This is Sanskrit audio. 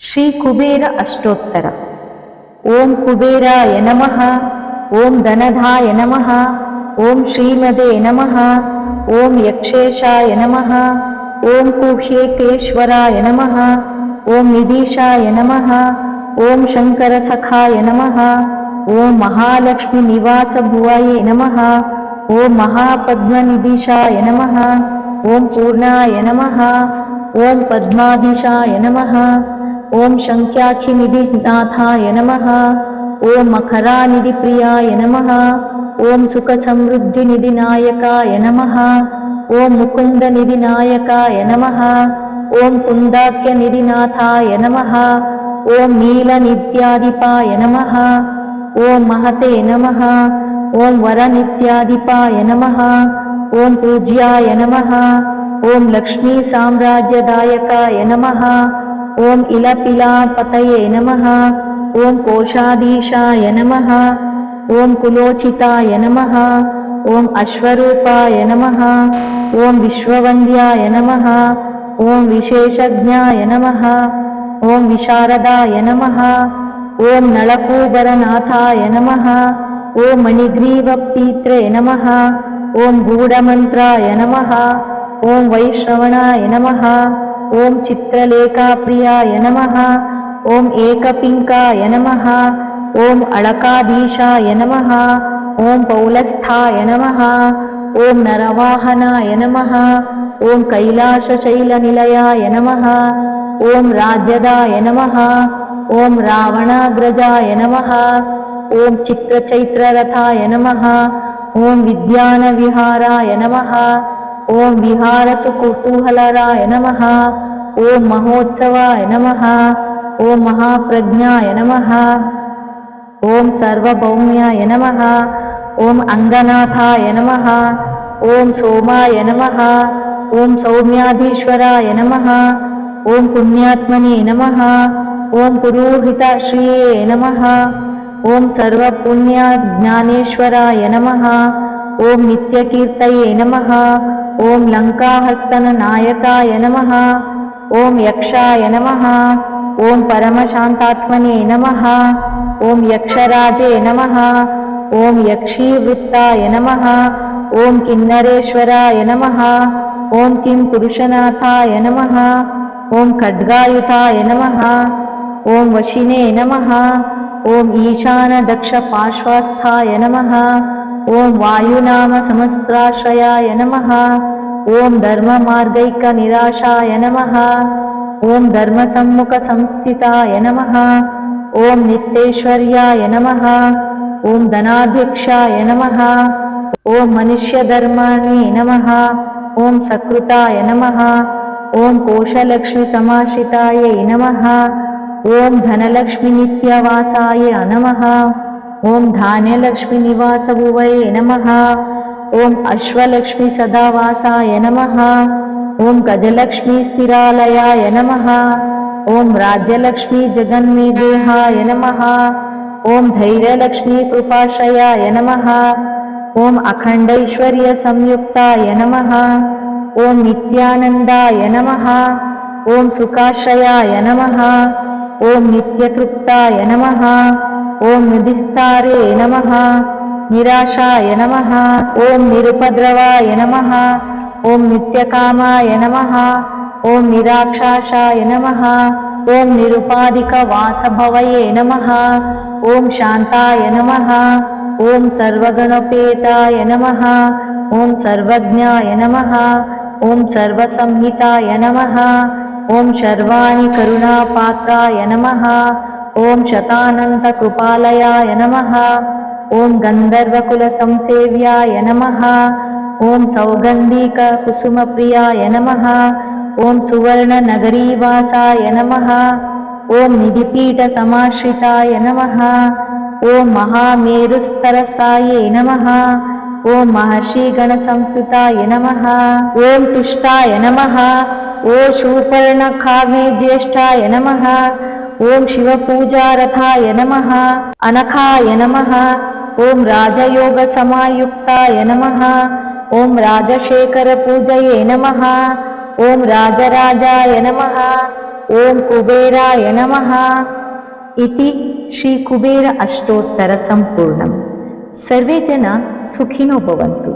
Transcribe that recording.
श्रीकुबेर अष्टोत्तर ॐ कुबेराय नमः ॐ धनधाय नमः ॐ श्रीमदे नमः ॐ यक्षेशाय नमः ॐ कुह्येकेश्वराय नमः ॐ निधीशाय नमः ॐ शङ्करसखाय नमः ॐ महालक्ष्मीनिवासभुवाय नमः ॐ महापद्मनिधीशाय नमः ॐ पूर्णाय नमः ॐ पद्माधीशाय नमः ॐ शङ्ख्याखिनिधिनाथाय नमः। ॐ मखरानिधिप्रियाय नमः। ॐ सुखसमृद्धिनिधिनायकाय नमः। ॐ मुकुन्दनिधिनायकाय नमः। ॐ कुन्दाख्यनिधिनाथाय नमः। ॐ नीलनित्यादिपाय नमः। ॐ महते नमः। ॐ वरनित्यादिपाय नमः। ॐ पूज्याय नमः। ॐ लक्ष्मीसाम्राज्यदायकाय नमः। ॐ इलपिलापतये नमः ॐ कोशाधीशाय नमः ॐ कुलोचिताय नमः ॐ अश्वरूपाय नमः ॐ विश्ववन्द्याय नमः ॐ विशेषज्ञाय नमः ॐ विशारदाय नमः ॐ नळकूबरनाथाय नमः ॐ मणिग्रीवपीत्रे नमः ॐ गूढमन्त्राय नमः ॐ वैश्रवणाय नमः ॐ चित्रलेखाप्रियाय नमः ॐ एकपिङ्काय नमः ॐ अळकाधीशाय नमः ॐ पौलस्थाय नमः ॐ नरवाहनाय नमः ॐ कैलासशैलनिलयाय नमः ॐ राजदाय नमः ॐ रावणाग्रजाय नमः ॐ चित्रचैत्ररथाय नमः ॐ विद्यानविहाराय नमः ॐ विहारसुकुतूहलराय नमः ॐ महोत्सवाय नमः ॐ महाप्रज्ञाय नमः ॐ सर्वभौम्याय नमः ॐ अङ्गनाथाय नमः ॐ सोमाय नमः ॐ सौम्याधीश्वराय नमः ॐ पुण्यात्मने नमः ॐ पुरोहितश्रिये नमः ॐ सर्वपुण्याज्ञानेश्वराय नमः ॐ नित्यकीर्तये नमः ॐ लङ्काहस्तननायकाय नमः। ॐ यक्षाय नमः। ॐ परमशान्तात्मने नमः। ॐ यक्षराजे नमः। ॐ यक्षीवृत्ताय नमः। ॐ किन्नरेश्वराय नमः। ॐ किं पुरुषनाथाय नमः। ॐ खड्गायुताय नमः। ॐ वशिने नमः। ॐ ईशानदक्षपार्श्वस्थाय नमः। ॐ वायुनामसमस्त्राश्रयाय नमः। ॐ धर्ममार्गैकनिराशाय नमः। ॐ धर्मसम्मुखसंस्थिताय नमः। ॐ निश्वर्याय नमः। ॐ धनाध्यक्षाय नमः। ॐ मनुष्यधर्माणि नमः। ॐ सकृताय नमः। ॐ कोशलक्ष्मीसमाश्रितायै नमः। ॐ धनलक्ष्मीनित्यवासाय नमः। ॐ धान्यलक्ष्मीनिवासभुवये नमः। ॐ अश्वलक्ष्मीसदावासाय नमः। ॐ गजलक्ष्मीस्थिरालयाय नमः। ॐ राज्यलक्ष्मीजगन्निदेहाय नमः। ॐ धैर्यलक्ष्मीकृपाशयाय नमः। ॐ अखण्डैश्वर्यसंयुक्ताय नमः। ॐ नित्यानन्दाय नमः। ॐ सुखाशयाय नमः। ॐ नित्यतृप्ताय नमः। ॐ निधिस्तारे नमः। निराशाय नमः। ॐ निरुपद्रवाय नमः। ॐ नित्यकामाय नमः। ॐ निराक्षासाय नमः। ॐ निरुपाधिकवासभवये नमः। ॐ शान्ताय नमः। ॐ सर्वगणपेताय नमः। ॐ सर्वज्ञाय नमः। ॐ सर्वसंहिताय नमः। ॐ शर्वाणि करुणापात्राय नमः। ॐ शतानन्तकृपालयाय नमः। ॐ गन्धर्वकुलसंसेव्याय नमः। ॐ सौगन्धिककुसुमप्रियाय नमः। ॐ सुवर्णनगरीवासाय नमः। ॐ निधिपीठसमाश्रिताय नमः। ॐ महामेरुस्तरस्तायै नमः। ॐ महर्षिगणसंस्तुताय नमः। ॐ तुष्टाय नमः। ॐ शूर्पर्णखाव्यज्येष्ठाय नमः। ஓம் சிவபூஜாரதாய நம அனகாய நம ஓம் ராஜயோக சமாயுக்தாய நம ஓம் ராஜசேகர பூஜையே நம ஓம் ராஜராஜாய நம ஓம் குபேராய நம इति श्रीकुबेर अष्टोत्तरसम्पूर्णं सर्वे जना सुखिनो भवन्तु